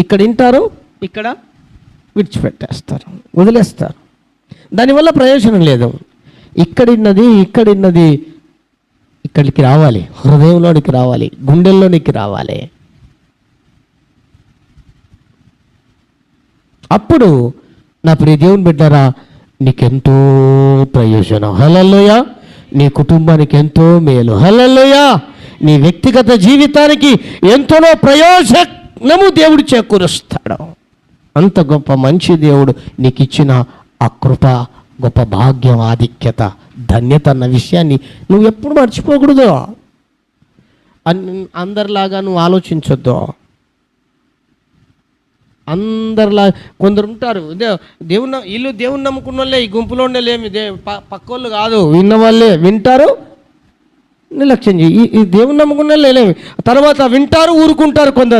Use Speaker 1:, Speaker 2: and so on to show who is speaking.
Speaker 1: ఇక్కడ వింటారు ఇక్కడ విడిచిపెట్టేస్తారు వదిలేస్తారు. దానివల్ల ప్రయోజనం లేదు. ఇక్కడిన్నది ఇక్కడిన్నది ఇక్కడికి రావాలి హృదయంలోనికి రావాలి గుండెల్లోనికి రావాలి. అప్పుడు నా ప్రియ దేవుని బిడ్డారా నీకెంతో ప్రయోజనం. హలల్లోయ! నీ కుటుంబానికి ఎంతో మేలు. హలల్లోయ! నీ వ్యక్తిగత జీవితానికి ఎంతనో ప్రయోజనము దేవుడు చేకూరుస్తాడు. అంత గొప్ప మంచి దేవుడు నీకు ఇచ్చిన ఆ కృప గొప్ప భాగ్యం ఆధిక్యత ధన్యత అన్న విషయాన్ని నువ్వు ఎప్పుడు మర్చిపోకూడదు. అన్ అందరిలాగా నువ్వు ఆలోచించొద్దు. అందరిలా కొందరు ఉంటారు. దేవుని వీళ్ళు దేవుని నమ్ముకున్న వాళ్ళే ఈ గుంపులో ఉండలేమి దే పక్కోళ్ళు కాదు. విన్న వాళ్ళే వింటారు? నిర్లక్ష్యం చేయి ఈ- దేవుని నమ్ముకున్న లేమి తర్వాత వింటారు ఊరుకుంటారు కొందరు.